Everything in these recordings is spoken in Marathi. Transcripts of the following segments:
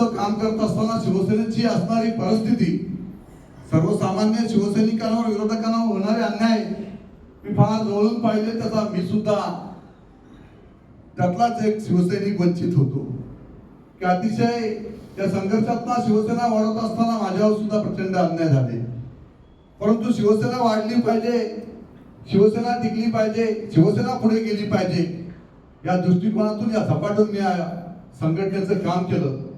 शिवसेनेचं काम करत असताना शिवसेनेची असणारी परिस्थिती सर्वसामान्य शिवसैनिकांवर विरोधकांना होणारे अन्याय मी फार जवळून पाहिले त्याचा मी सुद्धा त्यातलाच एक शिवसैनिक वंचित होतो. की अतिशय त्या संघर्षात शिवसेना वाढत असताना माझ्यावर सुद्धा प्रचंड अन्याय झाले. परंतु शिवसेना वाढली पाहिजे शिवसेना टिकली पाहिजे शिवसेना पुढे गेली पाहिजे या दृष्टिकोनातून या झपाटून मी या संघटनेचं काम केलं.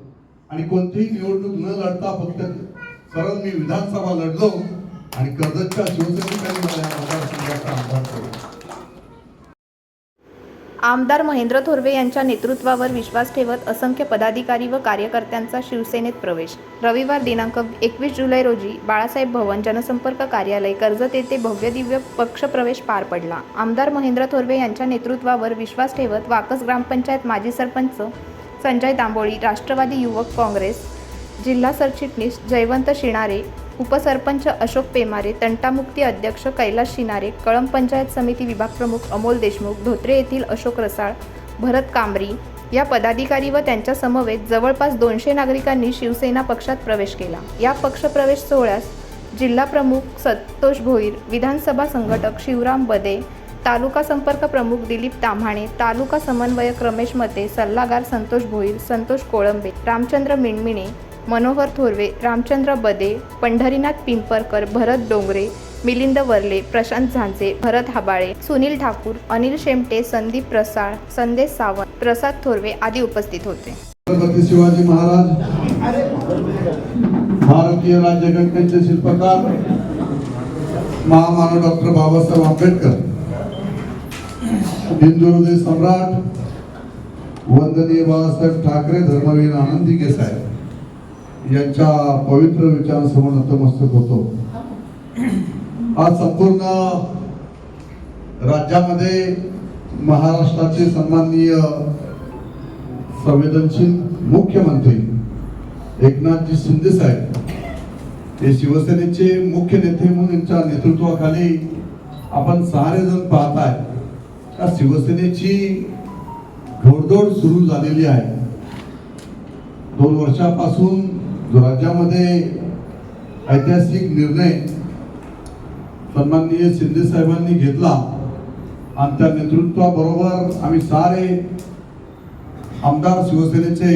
आणि कोणतीही निवडणूक न लढता फक्त सरळ मी विधानसभा लढलो आणि कर्जतच्या शिवसैनिकांनी आमदार आमदार महेंद्र थोरवे यांच्या नेतृत्वावर विश्वास ठेवत असंख्य पदाधिकारी व कार्यकर्त्यांचा शिवसेनेत प्रवेश. रविवार दिनांक एकवीस जुलै रोजी बाळासाहेब भवन जनसंपर्क कार्यालय कर्जत येथे भव्य दिव्य पक्षप्रवेश पार पडला. आमदार महेंद्र थोरवे यांच्या नेतृत्वावर विश्वास ठेवत वाकस ग्रामपंचायत माजी सरपंच संजय दांबोळी राष्ट्रवादी युवक काँग्रेस जिल्हा सरचिटणीस जयवंत शिणारे उपसरपंच अशोक पेमारे तंटामुक्ती अध्यक्ष कैलास शिनारे कळंब पंचायत समिती विभाग प्रमुख अमोल देशमुख धोत्रे येथील अशोक रसाळ भरत कांबरी या पदाधिकारी व त्यांच्या समवेत जवळपास दोनशे नागरिकांनी शिवसेना पक्षात प्रवेश केला. या पक्षप्रवेश सोहळ्यास जिल्हा प्रमुख संतोष भोईर विधानसभा संघटक शिवराम बदे तालुका संपर्क प्रमुख दिलीप ताम्हाणे तालुका समन्वयक रमेश मते सल्लागार संतोष भोईर संतोष कोळंबे रामचंद्र मिणमिणे मनोहर थोरवे रामचंद्र बदे पंढरीनाथ पिंपरकर भरत डोंगरे मिलिंद वर्ले प्रशांत झांजे भरत हाबाळे सुनील ठाकूर अनिल शेमटे संदीप प्रसाळ संदेश सावंत प्रसाद थोरवे आदी उपस्थित होते. छत्रपती शिवाजी महाराज भारतीय राज्यघटनेचे शिल्पकार महामानव डॉक्टर बाबासाहेब आंबेडकर. हिंदू हृदय सम्राट वंदनीय बाळासाहेब ठाकरे धर्मवीर आनंदी साहेब यांच्या पवित्र विचारांसमोर नतमस्तक होतो. आज संपूर्ण राज्यामध्ये महाराष्ट्राचे सन्माननीय संवेदनशील मुख्यमंत्री एकनाथजी शिंदे साहेब हे शिवसेनेचे मुख्य नेते म्हणून यांच्या नेतृत्वाखाली आपण सहारे जण पाहताय. का शिवसेनेची घोडदौड सुरू झालेली आहे. दोन वर्षापासून जो राज्यामध्ये ऐतिहासिक निर्णय सन्माननीय शिंदे साहेबांनी घेतला आणि त्या नेतृत्वाबरोबर आम्ही सारे आमदार शिवसेनेचे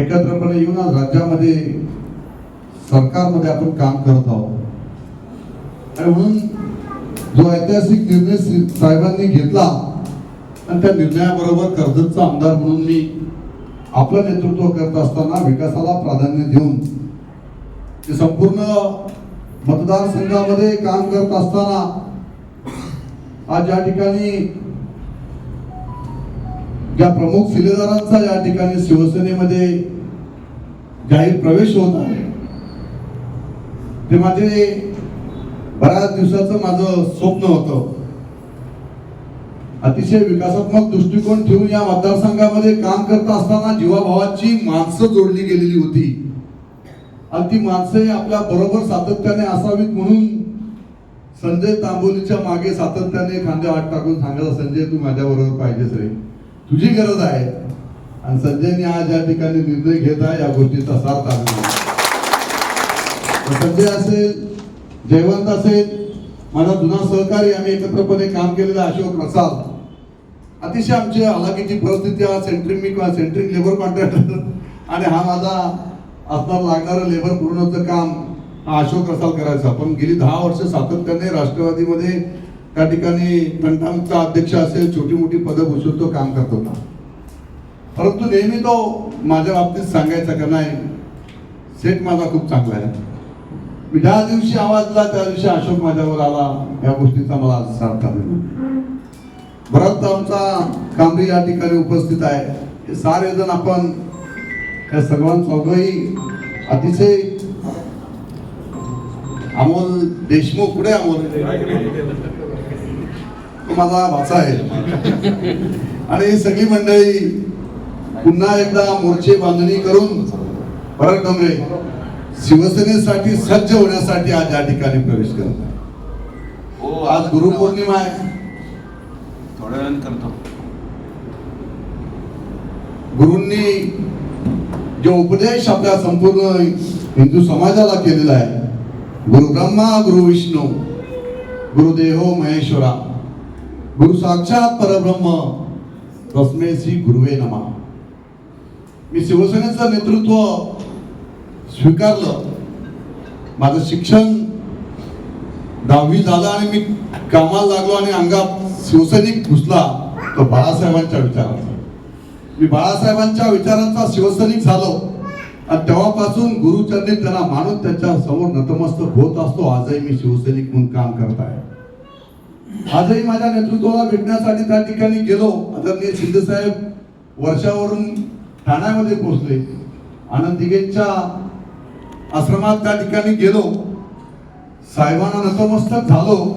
एकत्रपणे येऊन आज राज्यामध्ये सरकारमध्ये आपण काम करत आहोत. आणि म्हणून जो ऐतिहासिक निर्णय साहेबांनी घेतला आणि त्या निर्णयाबरोबर कर्जतचा आमदार म्हणून मी आपलं नेतृत्व करत असताना विकासाला प्राधान्य देऊन ते संपूर्ण मतदारसंघामध्ये काम करत असताना आज या ठिकाणी ज्या प्रमुख शिलेदारांचा या ठिकाणी शिवसेनेमध्ये जाहीर प्रवेश होत आहे ते माझे बऱ्याच दिवसाचं माझं स्वप्न होतं. अतिशय विकासात्मक दृष्टिकोन ठेवून या मतदारसंघामध्ये काम करत असताना जीवाभावाची माणसं जोडली गेलेली होती. आणि ती माणसं आपल्या बरोबर सातत्याने असावीत म्हणून संजय तांबोलीच्या मागे सातत्याने खांद्या हात टाकून सांगायला संजय तू माझ्या बरोबर पाहिजेस रे. तुझी गरज आहे. आणि संजयने आज या ठिकाणी निर्णय घेत आहे या गोष्टीचा सार्थ आहे संजय असेल जयवंत असेल माझा जुना सहकारी आम्ही एकत्रपणे काम केलेला अशोक प्रसाद अतिशय आमची हलाखीची परिस्थिती हा सेंट्रिंग मी सेंट्रिंग लेबर कॉन्ट्रॅक्टर आणि हा माझा असणार लागणारं लेबर पूर्णचं काम हा अशोक रसाल करायचा. पण गेली दहा वर्ष सातत्याने राष्ट्रवादीमध्ये त्या ठिकाणी घंटामुक्ता अध्यक्ष असेल छोटी मोठी पदं भूषून तो काम करत. होता परंतु नेहमी तो माझ्या बाबतीत सांगायचा का नाही सेट माझा खूप चांगला आहे. मी ज्या दिवशी आवाजला त्या दिवशी अशोक माझ्यावर आला. या गोष्टीचा मला सार्थ आहे. भरत आमचा कांबरी या ठिकाणी उपस्थित आहे. हे सारे जण आपण या सर्वांचौघही अतिशय अमोल देशमुख पुढे अमोल? माझा भाचा आहे. आणि ही सगळी मंडळी पुन्हा एकदा मोर्चे बांधणी करून भरत डोंगरे. शिवसेनेसाठी सज्ज होण्यासाठी आज या ठिकाणी प्रवेश करत आहे. हो आज गुरुपौर्णिमा आहे. थोड्या वेळानं करतो. गुरूंनी जो उपदेश आपल्या संपूर्ण हिंदू समाजाला केलेला आहे गुरु ब्रह्मा गुरु विष्णू गुरुदेहो महेश्वरा गुरु साक्षात परब्रह्म तस्मे श्री गुरुवे नमा. मी शिवसेनेचं नेतृत्व स्वीकारलं. माझं शिक्षण दहावी झालं आणि मी कामाला लागलो आणि अंगात शिवसैनिक घुसला तो बाळासाहेबांच्या विचारांचा. मी बाळासाहेबांच्या विचारांचा शिवसैनिक झालो. आणि तेव्हापासून गुरुचरणी त्यांना मानून त्यांच्यासमोर नतमस्तक होत असतो. आजही मी शिवसैनिक म्हणून काम करत आहे. आजही माझ्या नेतृत्वाला भेटण्यासाठी त्या ठिकाणी गेलो. आदरणीय शिंदे साहेब वर्षावरून ठाण्यामध्ये पोहोचले. आनंद दिघेंच्या आश्रमात त्या ठिकाणी गेलो. साहेबांना नतमस्तक झालो.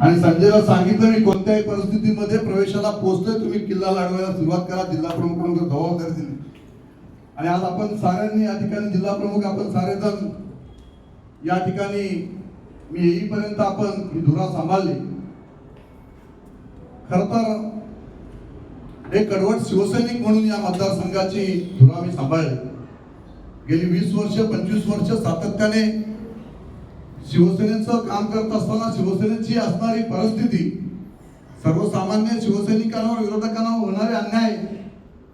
आणि संजयला सांगितलं मी कोणत्याही परिस्थितीमध्ये प्रवेशाला पोहोचलोय तुम्ही किल्ला लढवायला सुरुवात करा. जिल्हा प्रमुखांना जबाबदारी दिली. आणि आज आपण साऱ्यांनी या ठिकाणी जिल्हा प्रमुख आपण सारेजण या ठिकाणी मी येईपर्यंत आपण ही धुरा सांभाळली. खर तर एक कडवट शिवसैनिक म्हणून या मतदारसंघाची धुरा मी सांभाळली. गेली वीस वर्ष पंचवीस वर्ष सातत्याने शिवसेनेचं काम करत असताना शिवसेनेची असणारी परिस्थिती सर्वसामान्य शिवसैनिकांवर विरोधकांवर होणारे अन्याय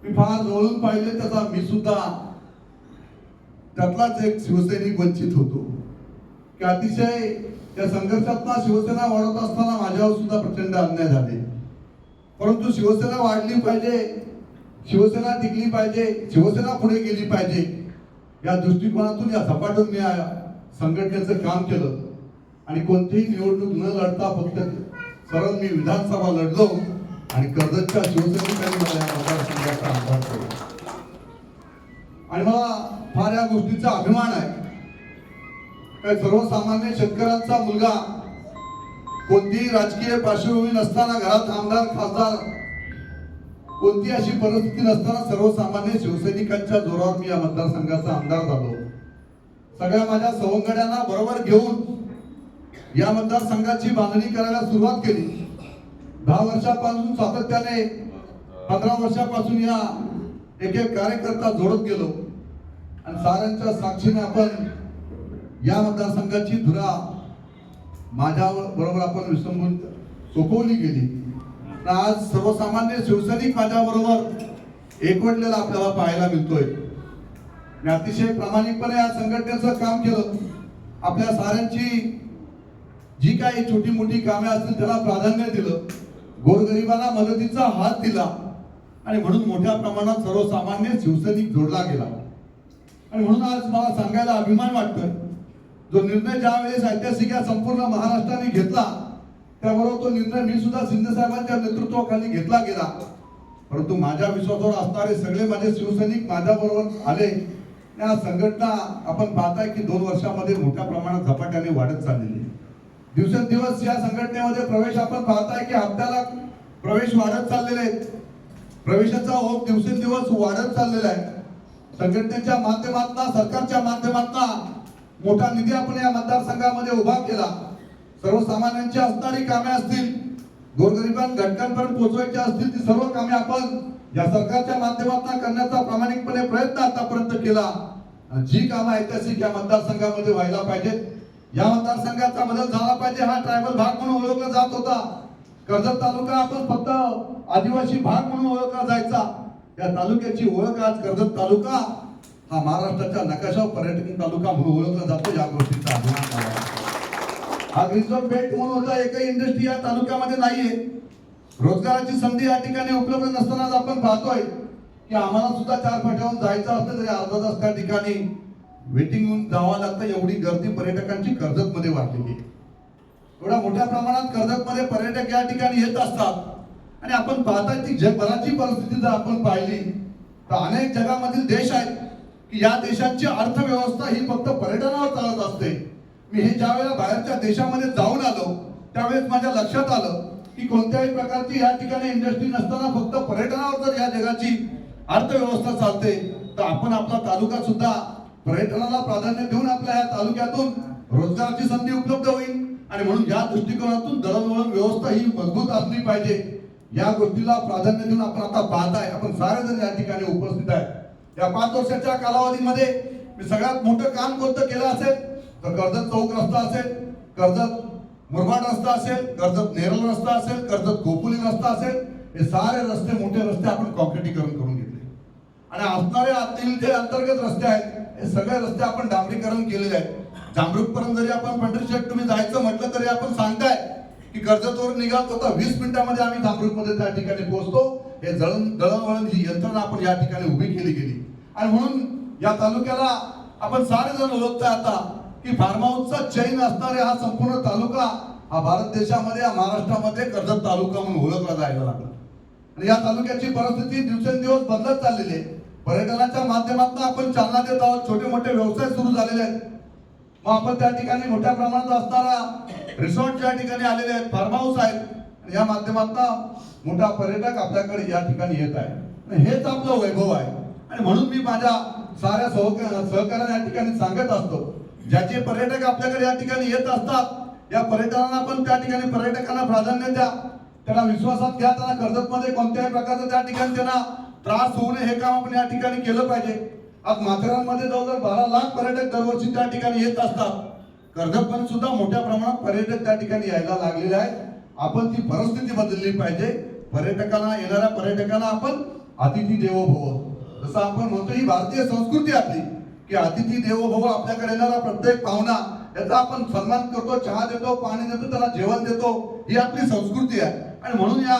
मी फार जवळून पाहिले त्याचा मी सुद्धा त्यातलाच एक शिवसैनिक वंचित होतो. की अतिशय त्या संघर्षातला शिवसेना वाढत असताना माझ्यावर सुद्धा प्रचंड अन्याय झाले. परंतु शिवसेना वाढली पाहिजे शिवसेना टिकली पाहिजे शिवसेना पुढे गेली पाहिजे या दृष्टिकोनातून या झपाटून मी संघटनेचं काम केलं. आणि कोणतीही निवडणूक न लढता फक्त सरळ मी विधानसभा लढलो आणि कर्जतच्या शिवसैनिकांनी आमदार केला. आणि मला फार या गोष्टीचा अभिमान आहे. काय सर्वसामान्य शेतकऱ्यांचा मुलगा कोणतीही राजकीय पार्श्वभूमी नसताना घरात आमदार खासदार कोणती अशी परिस्थिती नसताना सर्वसामान्य शिवसैनिकांच्या जोरावर मी या मतदारसंघाचा आमदार झालो. सगळ्या माझ्या सवंगड्यांना बरोबर घेऊन या मतदारसंघाची बांधणी करायला सुरुवात केली. दहा वर्षापासून सातत्याने पंधरा वर्षापासून या एक एक कार्यकर्ता जोडत गेलो. आणि साऱ्यांच्या साक्षीने आपण या मतदारसंघाची धुरा माझ्या बरोबर आपण विसंबून सोपवली गेली. आज सर्वसामान्य शिवसैनिक माझ्याबरोबर एकवटलेला आपल्याला पाहायला मिळतोय. मी अतिशय प्रामाणिकपणे या संघटनेचं काम केलं. आपल्या साऱ्यांची जी काही छोटी मोठी कामे असतील त्याला प्राधान्य दिलं. गोरगरिबांना मदतीचा हात दिला. आणि म्हणून मोठ्या प्रमाणात सर्वसामान्य शिवसैनिक जोडला गेला. आणि म्हणून आज मला सांगायला अभिमान वाटतोय. जो निर्णय ज्यावेळेस ऐतिहासिक या संपूर्ण महाराष्ट्राने घेतला त्याबरोबर तो निर्णय मी सुद्धा शिंदे साहेबांच्या नेतृत्वाखाली घेतला गेला. परंतु माझ्या विश्वासावर असणारे सगळे माझे शिवसैनिक माझ्या बरोबर आले. या संघटना आपण पाहताय की दोन वर्षामध्ये मोठ्या प्रमाणात झपाट्याने वाढत चाललेली आहे. दिवसेंदिवस या संघटनेमध्ये प्रवेश आपण पाहताय की हप्त्याला प्रवेश वाढत चाललेले आहेत. प्रवेशाचा ओघ दिवसेंदिवस वाढत चाललेला आहे. संघटनेच्या माध्यमातून सरकारच्या माध्यमातून मोठा निधी आपण या मतदारसंघामध्ये उभा केला. सर्वसामान्यांची असणारी कामे असतील गोरगरिबां घटकांपर्यंत पोहोचवायची असतील ती सर्व कामे आपण या सरकारच्या माध्यमातून करण्याचा प्रामाणिकपणे प्रयत्न आतापर्यंत केला. जी कामं ऐतिहासिक या मतदारसंघामध्ये व्हायला पाहिजेत. या मतदारसंघाचा बदल झाला पाहिजे हा ट्रायबल भाग म्हणून ओळखला जात होता. कर्जत तालुका आपण फक्त आदिवासी भाग म्हणून ओळखला जायचा. या तालुक्याची ओळख आज कर्जत तालुका हा महाराष्ट्राच्या नकाशावर पर्यटन तालुका म्हणून ओळखला जातो. या गोष्टीचा अभिमान हा रिझर्व्ह बेल्ट म्हणून होता एकही इंडस्ट्री या तालुक्यामध्ये नाहीये. रोजगाराची संधी या ठिकाणी उपलब्ध नसतानाच आपण पाहतोय की आम्हाला सुद्धा चार फाट्याहून जायचं असलं तरी अर्धा तास त्या ठिकाणी वेटिंग होऊन जावं लागतं. एवढी गर्दी पर्यटकांची कर्जत मध्ये वाढलेली आहे. एवढ्या मोठ्या प्रमाणात कर्जत मध्ये पर्यटक या ठिकाणी येत असतात. आणि आपण पाहता ती जगभराची परिस्थिती जर आपण पाहिली तर अनेक जगामधील देश आहेत की या देशांची अर्थव्यवस्था ही फक्त पर्यटनावर चालत असते. मी हे ज्या वेळेला बाहेरच्या देशामध्ये जाऊन आलो त्यावेळेस माझ्या लक्षात आलं की कोणत्याही प्रकारची या ठिकाणी इंडस्ट्री नसताना फक्त पर्यटनावर जर या जगाची अर्थव्यवस्था चालते तर आपण आपला तालुका सुद्धा पर्यटनाला प्राधान्य देऊन आपल्या या तालुक्यातून रोजगाराची संधी उपलब्ध होईल. आणि म्हणून या दृष्टिकोनातून दळणवळण व्यवस्था ही मजबूत असली पाहिजे. या गोष्टीला प्राधान्य देऊन आपण आता पाहताय. आपण सारे जण या ठिकाणी उपस्थित आहे. या पाच वर्षाच्या कालावधीमध्ये मी सगळ्यात मोठं काम कोणतं केलं असेल? तर कर्जत चौक रस्ता असेल कर्जत मुरबाड रस्ता असेल कर्जत नेरल रस्ता असेल कर्जत गोकुली रस्ता असेल हे सारे रस्ते मोठे रस्ते आपण कॉन्क्रिटीकरण करून घेतले. आणि असणारे आतील जे अंतर्गत रस्ते आहेत हे सगळे रस्ते आपण डांबरीकरण केलेले आहेत. जांभरूकपर्यंत जरी आपण पंढरीशेठ तुम्ही जायचं म्हटलं तरी आपण सांगताय की कर्जतवर निघाल तर वीस मिनिटामध्ये आम्ही जांभरूकमध्ये त्या ठिकाणी पोहोचतो. हे जळण दळणवळण ही यंत्रणा आपण या ठिकाणी उभी केली गेली. आणि म्हणून या तालुक्याला आपण सारे जण ओळखताय आता. की फार्म हाऊसचा चैन असणारे हा संपूर्ण तालुका हा भारत देशामध्ये हा महाराष्ट्रामध्ये कर्जत तालुका म्हणून ओळखला जायला लागला. आणि या तालुक्याची परिस्थिती दिवसेंदिवस बदलत चाललेली आहे. पर्यटनाच्या माध्यमातून आपण चालना देत आहोत. छोटे मोठे व्यवसाय सुरू झालेले आहेत. मग आपण त्या ठिकाणी मोठ्या प्रमाणात असणारा रिसॉर्ट या ठिकाणी आलेले आहेत फार्म हाऊस आहेत. आणि या माध्यमातून मोठा पर्यटक आपल्याकडे या ठिकाणी येत आहे. हेच आपलं वैभव आहे. आणि म्हणून मी माझ्या साऱ्या सहक सहकार्याने या ठिकाणी सांगत असतो ज्याचे पर्यटक आपल्याकडे या ठिकाणी येत असतात या पर्यटनांना पण त्या ठिकाणी पर्यटकांना प्राधान्य द्या. त्यांना विश्वासात घ्या त्यांना कर्जतमध्ये कोणत्याही प्रकारचं त्या ठिकाणी त्यांना त्रास होऊ नये हे काम आपण या ठिकाणी केलं पाहिजे. आज माथेरानमध्ये जवळजवळ बारा लाख पर्यटक दरवर्षी त्या ठिकाणी येत असतात. कर्जतमध्ये सुद्धा मोठ्या प्रमाणात पर्यटक त्या ठिकाणी यायला लागलेले आहेत. आपण ती परिस्थिती बदलली पाहिजे. पर्यटकांना येणाऱ्या पर्यटकांना आपण अतिथी देवो भव. जसं आपण म्हणतो ही भारतीय संस्कृती आपली. की अतिथी देवो हो, भव हो, आपल्याकडे येणारा प्रत्येक पाहुणा याचा आपण सन्मान करतो चहा देतो पाणी देतो त्याला जेवण देतो ही आपली संस्कृती आहे. आणि म्हणून या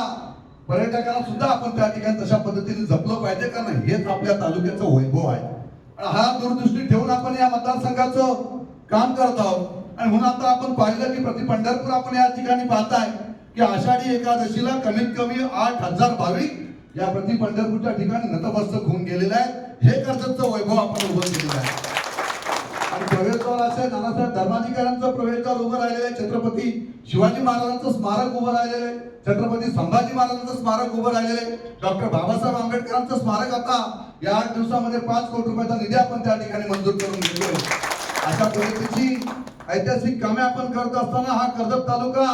पर्यटकांना सुद्धा आपण त्या ठिकाणी तशा पद्धतीने जपलं पाहिजे कारण हेच आपल्या तालुक्याचं वैभव आहे. आणि हा दूरदृष्टी ठेवून आपण या मतदारसंघाचं काम करत आहोत. आणि म्हणून आता आपण पाहिलं की प्रति पंढरपूर आपण या ठिकाणी पाहताय की आषाढी एकादशीला कमीत कमी आठ हजार भाविक या प्रति पंढरपूरच्या ठिकाणी नतमस्तक होऊन गेलेलं आहे. हे कर्जतचं वैभव आपण उभं केलेलं आहे. आणि प्रवेशद्वार असे नानासाहेब धर्माधिकाऱ्यांचं प्रवेशद्वार उभं राहिलेलं आहे. छत्रपती शिवाजी महाराजांचं स्मारक उभं राहिलेलं आहे. छत्रपती संभाजी महाराजांचं स्मारक उभं राहिलेलं आहे. डॉक्टर बाबासाहेब आंबेडकरांचं स्मारक आता या आठ दिवसामध्ये पाच कोटी रुपयाचा निधी आपण त्या ठिकाणी मंजूर करून घेतोय अशा पद्धतीची ऐतिहासिक कामे आपण करत असताना हा कर्जत तालुका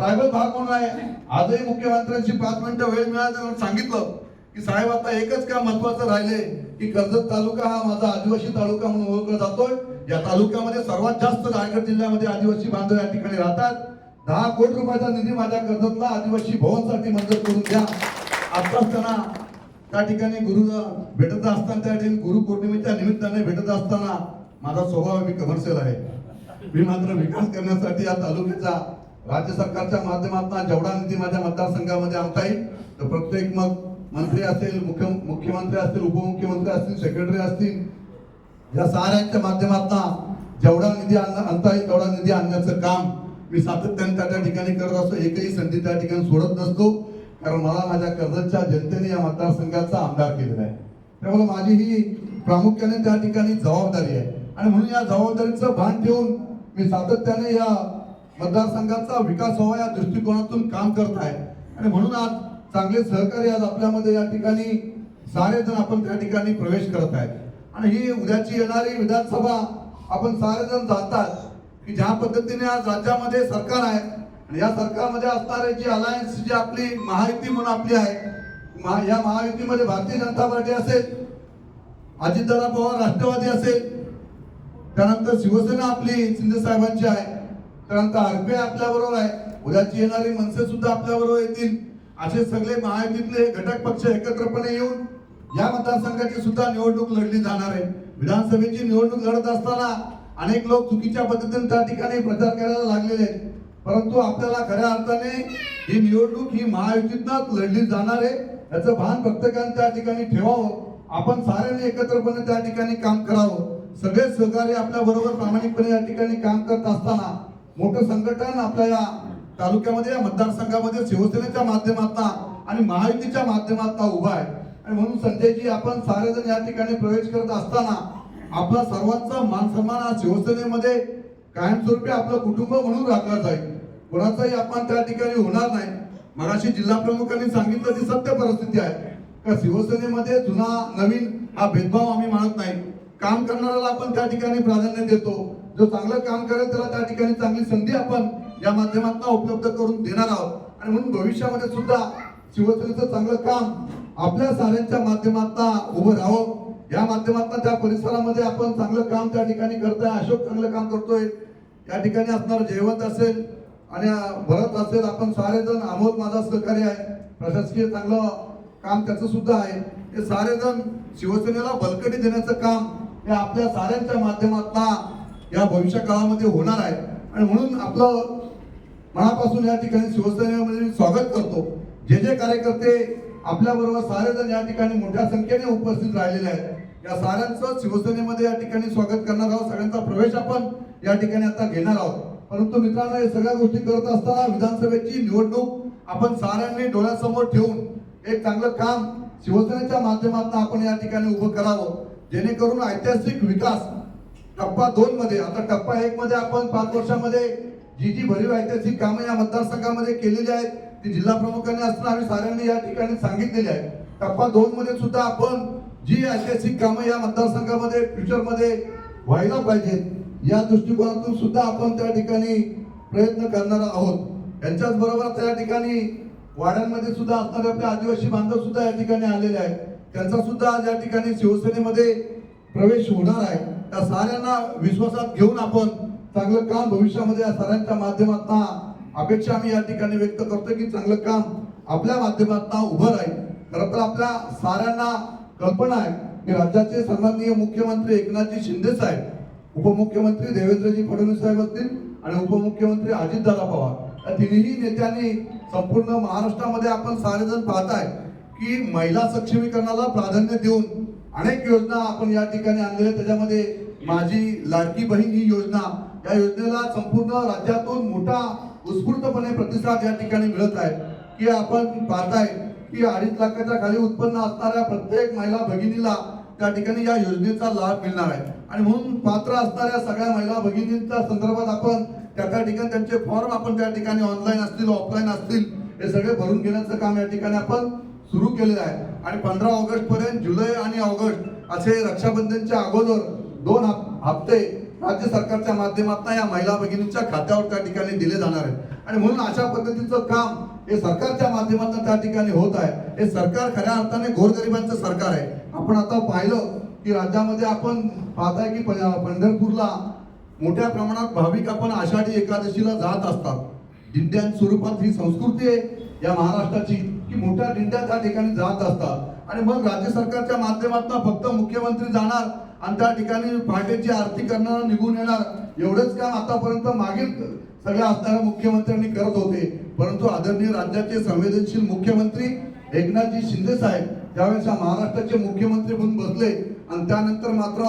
प्रायव्हेट भाग म्हणून आहे. आजही मुख्यमंत्र्यांची पाच मिनिटं वेळ मिळाल्यानंतर सांगितलं की साहेब आता एकच काम महत्वाचं राहिले की कर्जत तालुका हा माझा आदिवासी तालुका म्हणून ओळखला जातोय. या तालुक्यामध्ये सर्वात जास्त रायगड जिल्ह्यामध्ये आदिवासी बांधव या ठिकाणी राहतात. दहा कोटी रुपयाचा निधी माझ्या कर्जतला आदिवासी भवनसाठी मंजूर करून द्या. आत्ताच त्यांना त्या ठिकाणी गुरु भेटत असताना त्या ठिकाणी गुरु पौर्णिमेच्या निमित्ताने भेटत असताना माझा स्वभाव मी कमर्शियल आहे. मी मात्र विकास करण्यासाठी या तालुक्याचा राज्य सरकारच्या माध्यमातून जेवढा निधी माझ्या मतदारसंघामध्ये आणता येईल तर प्रत्येक मग मंत्री असेल मुख्य मुख्यमंत्री असतील उपमुख्यमंत्री असतील सेक्रेटरी असतील या साऱ्यांच्या माध्यमातून जेवढा निधी आणता येईल तेवढा निधी आणण्याचं काम मी सातत्याने त्या त्या ठिकाणी करत असतो. एकही संधी त्या ठिकाणी सोडत नसतो कारण मला माझ्या कर्जतच्या जनतेने या मतदारसंघाचा आमदार केलेला आहे. त्यामुळे माझी ही प्रामुख्याने त्या ठिकाणी जबाबदारी आहे. आणि म्हणून या जबाबदारीचं भान ठेवून मी सातत्याने या मतदारसंघाचा विकास व्हावा या दृष्टिकोनातून काम करत आहे. आणि म्हणून आज चांगले सहकारी आज आपल्यामध्ये या ठिकाणी सारेजण आपण त्या ठिकाणी प्रवेश करत आहेत. आणि ही उद्याची येणारी विधानसभा आपण सारेजण जातात जाणतात की ज्या पद्धतीने आज राज्यामध्ये सरकार आहे. आणि या सरकारमध्ये असणारे जी अलायन्स जी आपली महायुती म्हणून आपली आहे महा- या महायुतीमध्ये भारतीय जनता पार्टी असेल अजितदादा पवार राष्ट्रवादी असेल त्यानंतर शिवसेना आपली शिंदे साहेबांची आहे कारण आरपीआय आपल्या बरोबर आहे. उद्याची येणारी मनसे सुद्धा आपल्या बरोबर येतील. असे सगळे महायुतीतले घटक पक्ष एकत्रपणे येऊन या मतदारसंघाची सुद्धा निवडणूक लढली जाणार आहे. विधानसभेची निवडणूक लढत असताना अनेक लोक चुकीच्या पद्धतीने त्या ठिकाणी प्रचार करायला लागलेले आहेत. परंतु आपल्याला खऱ्या अर्थाने ही निवडणूक ही महायुतीतनच लढली जाणार आहे. याचं भान प्रत्येकाने त्या ठिकाणी ठेवावं. आपण साऱ्यांनी एकत्रपणे त्या ठिकाणी काम करावं. सगळे सहकारी आपल्या बरोबर प्रामाणिकपणे या ठिकाणी काम करत असताना मोठं संघटन आपल्या या तालुक्यामध्ये या मतदारसंघामध्ये शिवसेनेच्या माध्यमातून आणि महायुतीच्या माध्यमातून उभा आहे. आणि म्हणून संजयजी आपण सारेजण या ठिकाणी प्रवेश करत असताना आपला सर्वांचा मान सन्मान हा शिवसेनेमध्ये कायमस्वरूपी आपलं कुटुंब म्हणून राखला जाईल. कोणाचाही अपमान त्या ठिकाणी होणार नाही. मराठी जिल्हा प्रमुखांनी सांगितलं ती सत्य परिस्थिती आहे. का शिवसेनेमध्ये जुना नवीन हा भेदभाव आम्ही मानत नाही. काम करणाऱ्याला आपण त्या ठिकाणी प्राधान्य देतो. जो चांगलं काम करेल त्याला त्या ठिकाणी चांगली संधी आपण या माध्यमातून उपलब्ध करून देणार आहोत. आणि म्हणून भविष्यामध्ये सुद्धा शिवसेनेचं चांगलं काम आपल्या साऱ्यांच्या माध्यमातून उभं राहावं. या माध्यमातून त्या परिसरामध्ये आपण चांगलं काम त्या ठिकाणी करतोय. अशोक चांगलं काम करतोय. या ठिकाणी असणार जयवंत असेल आणि भरत असेल. आपण सारेजण आमोद माझा सहकारी आहे. प्रशासकीय चांगलं काम त्याचं सुद्धा आहे. हे सारेजण शिवसेनेला बलकटी देण्याचं काम हे आपल्या साऱ्यांच्या माध्यमातून या भविष्य काळामध्ये होणार आहे. आणि म्हणून आपलं मनापासून या ठिकाणी शिवसेनेमध्ये मी स्वागत करतो. जे जे कार्यकर्ते आपल्या बरोबर सारेजण या ठिकाणी मोठ्या संख्येने उपस्थित राहिलेले आहेत. या साऱ्यांचं शिवसेनेमध्ये या ठिकाणी स्वागत करणार आहोत. सगळ्यांचा प्रवेश आपण या ठिकाणी आता घेणार आहोत. परंतु मित्रांनो हे सगळ्या गोष्टी करत असताना विधानसभेची निवडणूक आपण साऱ्यांनी डोळ्यासमोर ठेवून एक चांगलं काम शिवसेनेच्या माध्यमातून आपण या ठिकाणी उभं करावं. जेणेकरून ऐतिहासिक विकास टप्पा दोन मध्ये आता टप्पा एक मध्ये आपण पाच वर्षामध्ये जी जी भरीव ऐतिहासिक कामं या मतदारसंघामध्ये केलेली आहेत ती जिल्हा प्रमुखांनी असताना आम्ही साऱ्यांनी या ठिकाणी सांगितलेली आहे टप्पा दोन मध्ये सुद्धा आपण जी ऐतिहासिक कामं या मतदारसंघामध्ये फ्युचरमध्ये व्हायला पाहिजेत या दृष्टिकोनातून सुद्धा आपण त्या ठिकाणी प्रयत्न करणार आहोत. यांच्याच बरोबर त्या ठिकाणी वाड्यांमध्ये सुद्धा असणारे आपले आदिवासी बांधव सुद्धा या ठिकाणी आलेले आहेत. त्यांचा सुद्धा या ठिकाणी शिवसेनेमध्ये प्रवेश होणार आहे. त्या साऱ्यांना विश्वासात घेऊन आपण चांगलं काम भविष्यामध्ये या साऱ्यांच्या माध्यमातून अपेक्षा आम्ही या ठिकाणी व्यक्त करतो की चांगलं काम आपल्या माध्यमातून उभं राहील. खरं तर आपल्या साऱ्यांना कल्पना आहे की राज्याचे सन्माननीय मुख्यमंत्री एकनाथजी शिंदे साहेब उपमुख्यमंत्री देवेंद्रजी फडणवीस साहेब असतील आणि उपमुख्यमंत्री अजितदादा पवार. या तिन्ही नेत्यांनी संपूर्ण महाराष्ट्रामध्ये आपण सारेजण पाहताय. की महिला सक्षमीकरणाला प्राधान्य देऊन अनेक योजना आपण या ठिकाणी आणलेल्या त्याच्यामध्ये माझी लाडकी बहीण ही योजना या योजनेला संपूर्ण राज्यातून मोठा उत्स्फूर्तपणे प्रतिसाद या ठिकाणी मिळत आहे. की आपण पाहताय की अडीच लाखाच्या खाली उत्पन्न असणाऱ्या प्रत्येक महिला भगिनीला त्या ठिकाणी या योजनेचा लाभ मिळणार आहे. आणि म्हणून पात्र असणाऱ्या सगळ्या महिला भगिनींच्या संदर्भात आपण त्या त्या ठिकाणी त्यांचे फॉर्म आपण त्या ठिकाणी ऑनलाईन असतील ऑफलाईन असतील हे सगळे भरून घेण्याचं काम या ठिकाणी आपण सुरू केलेलं आहे. आणि पंधरा ऑगस्ट पर्यंत जुलै आणि ऑगस्ट असे रक्षाबंधनच्या अगोदर दोन हप्ते राज्य सरकारच्या माध्यमातून या महिला भगिनींच्या खात्यावर त्या ठिकाणी दिले जाणार आहेत. आणि म्हणून अशा पद्धतीचं काम हे सरकारच्या माध्यमातून त्या ठिकाणी होत आहे. हे सरकार खऱ्या अर्थाने गोरगरिबांचं सरकार आहे. आपण आता पाहिलं की राज्यामध्ये आपण पाहताय की पंढरपूरला मोठ्या प्रमाणात भाविक आपण आषाढी एकादशीला जात असतात. दिंड्यां स्वरूपात ही संस्कृती आहे. या महाराष्ट्राची मोठ्या दिंड्या त्या ठिकाणी जात असतात. आणि मग राज्य सरकारच्या माध्यमातून फक्त मुख्यमंत्री जाणार आणि त्या ठिकाणी पहाटेची आरती करणार निघून येणार एवढंच काम आतापर्यंत मागील सगळ्या असणाऱ्या मुख्यमंत्र्यांनी करत होते. परंतु आदरणीय राज्याचे संवेदनशील मुख्यमंत्री एकनाथजी शिंदे साहेब त्यावेळेस महाराष्ट्राचे मुख्यमंत्री म्हणून बसले आणि त्यानंतर मात्र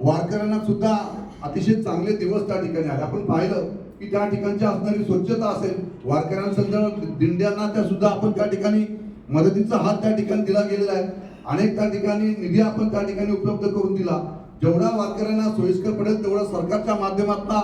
वारकऱ्यांना सुद्धा अतिशय चांगले दिवस त्या ठिकाणी आले. आपण पाहिलं की त्या ठिकाणची असणारी स्वच्छता असेल वारकऱ्यांसंदर्भात दिंड्यांना त्या सुद्धा आपण त्या ठिकाणी मदतीचा हात त्या ठिकाणी दिला गेलेला आहे. अनेक त्या ठिकाणी निधी आपण त्या ठिकाणी उपलब्ध करून दिला. जेवढा वारकऱ्यांना सोयीस्कर पडेल तेवढा सरकारच्या माध्यमातून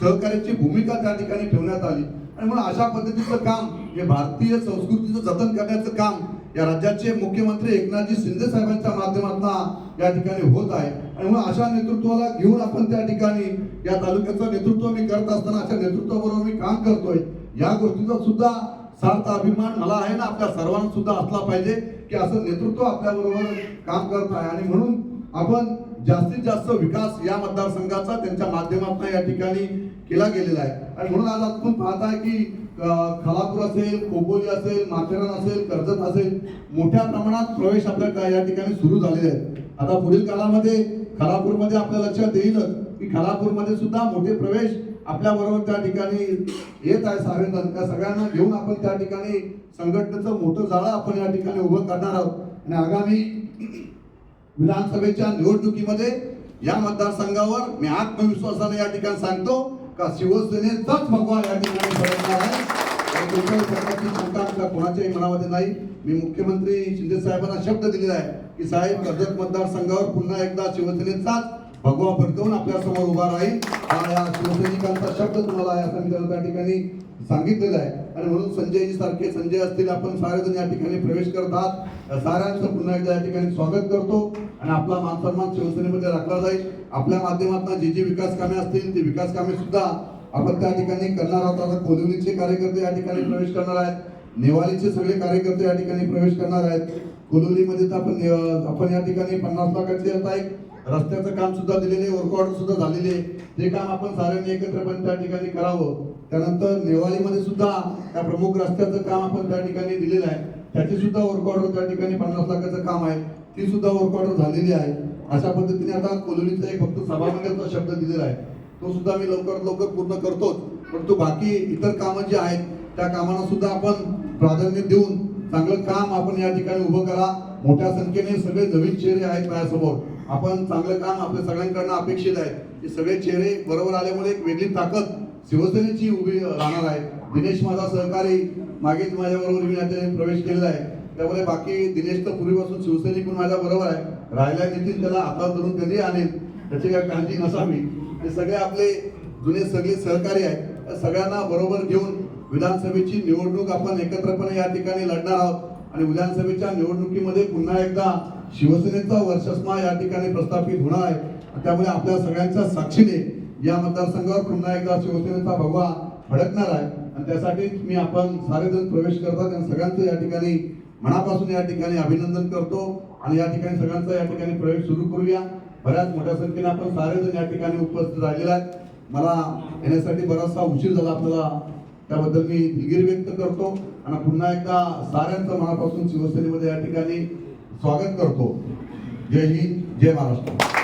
सहकार्याची भूमिका त्या ठिकाणी ठेवण्यात आली. आणि म्हणून अशा पद्धतीचं काम हे भारतीय संस्कृतीचं जतन करण्याचं काम या राज्याचे मुख्यमंत्री एकनाथजी शिंदे साहेबांच्या माध्यमातून या ठिकाणी होत आहे. आणि म्हणून अशा नेतृत्वाला घेऊन आपण त्या ठिकाणी या तालुक्याचं नेतृत्व मी करत असताना अशा नेतृत्वाबरोबर मी काम करतोय. या गोष्टीचा सुद्धा सार्थ अभिमान मला आहे ना आपल्या सर्वांना सुद्धा असला पाहिजे की असं नेतृत्व आपल्या बरोबर काम करत आहे. आणि म्हणून आपण जास्तीत जास्त विकास या मतदारसंघाचा त्यांच्या माध्यमातून या ठिकाणी केला गेलेला आहे. आणि म्हणून आज आपण पाहताय की खलापूर खालापूर असेल खोपोली असेल माथेरान असेल कर्जत असेल मोठ्या प्रमाणात प्रवेश आपल्या या ठिकाणी सुरू झालेले आहेत. आता पुढील काळामध्ये खालापूरमध्ये आपल्या लक्षात येईलच की खालापूरमध्ये सुद्धा मोठे प्रवेश आपल्या बरोबर त्या ठिकाणी येत आहे. सारेजण त्या सगळ्यांना घेऊन आपण त्या ठिकाणी संघटनेचं मोठं जाळं आपण या ठिकाणी उभं करणार आहोत. आणि आगामी विधानसभेच्या निवडणुकीमध्ये या मतदारसंघावर मी आत्मविश्वासाने या ठिकाणी सांगतो का शिवसेनेचाच भगवा या ठिकाणी फडकणार आहे कुठल्याही प्रकारची शंका आमच्या कोणाच्याही मनामध्ये नाही. मी मुख्यमंत्री शिंदे साहेबांना शब्द दिलेला आहे की साहेब कर्जत मतदारसंघावर पुन्हा एकदा शिवसेनेचाच भगवा फडकवून आपल्यासमोर उभा राहील. हा या शिवसैनिकांचा शब्द तुम्हाला या समितीला त्या ठिकाणी सांगितलेलं आहे. आणि म्हणून संजयजी सारखे संजय असतील आपण सारेजण या ठिकाणी प्रवेश करतात. साऱ्यांचं पुन्हा एकदा या ठिकाणी स्वागत करतो. आणि आपला मानसन्मान शिवसेनेमध्ये राखला जाईल. आपल्या माध्यमातून जी जी विकास कामे असतील ती विकास कामे सुद्धा आपण त्या ठिकाणी करणार आहोत. आता कोलिवलीचे कार्यकर्ते या ठिकाणी प्रवेश करणार आहेत. नेवालीचे सगळे कार्यकर्ते या ठिकाणी प्रवेश करणार आहेत. कोलोलीमध्ये तर आपण आपण या ठिकाणी पन्नास लाखाचे आता एक रस्त्याचं काम सुद्धा दिलेले वर्क ऑर्डर सुद्धा झालेले आहे. ते काम आपण साऱ्यांनी एकत्रपणे त्या ठिकाणी करावं. त्यानंतर नेवाळीमध्ये सुद्धा त्या प्रमुख रस्त्याचं काम आपण त्या ठिकाणी दिलेलं आहे. त्याची सुद्धा वर्क ऑर्डर त्या ठिकाणी पन्नास लाखाचं काम आहे. ती सुद्धा वर्क ऑर्डर झालेली आहे. अशा पद्धतीने आता कोलोनीचा एक फक्त सभामंडळाचा शब्द दिलेला आहे. तो सुद्धा मी लवकरात लवकर पूर्ण करतोच. परंतु बाकी इतर कामं जी आहेत त्या कामांना सुद्धा आपण प्राधान्य देऊन चांगलं काम आपण या ठिकाणी उभं करा. मोठ्या संख्येने सगळे नवीन चेहरे आहेत माझ्यासमोर. आपण चांगलं काम आपल्या सगळ्यांकडनं अपेक्षित आहे. हे सगळे चेहरे बरोबर आल्यामुळे एक वेगळी ताकद शिवसेनेची उभी राहणार आहे. दिनेश माझा सहकारी मागेच माझ्याबरोबर मी आता प्रवेश केलेला आहे. त्यामुळे बाकी दिनेश तर पूर्वीपासून शिवसैनिक माझ्या बरोबर आहे. राहायला येतील त्याला हातात धरून कधी आणेल त्याची काय काळजी नसावी. हे सगळे आपले जुने सगळे सहकारी आहेत. सगळ्यांना बरोबर घेऊन विधानसभेची निवडणूक आपण एकत्रपणे या ठिकाणी लढणार आहोत. आणि विधानसभेच्या निवडणुकीमध्ये पुन्हा एकदा शिवसेनेचा वर्चस्व या ठिकाणी प्रस्थापित होणार आहे. त्यामुळे आपल्या सगळ्यांच्या साक्षीने या मतदारसंघावर पुन्हा एकदा शिवसेनेचा भगवा फडकणार आहे. आणि त्यासाठी मी आपण सारेजण प्रवेश करतात आणि सगळ्यांचं या ठिकाणी मनापासून या ठिकाणी अभिनंदन करतो. आणि या ठिकाणी सगळ्यांचा या ठिकाणी प्रवेश सुरू करूया. बऱ्याच मोठ्या संख्येने आपण सारेजण या ठिकाणी उपस्थित राहिलेला आहेत. मला येण्यासाठी बराचसा उशीर झाला आपल्याला. त्याबद्दल मी दिलगिरी व्यक्त करतो. आणि पुन्हा एकदा साऱ्यांचं मनापासून शिवसेनेमध्ये या ठिकाणी स्वागत करतो. जय हिंद जय महाराष्ट्र.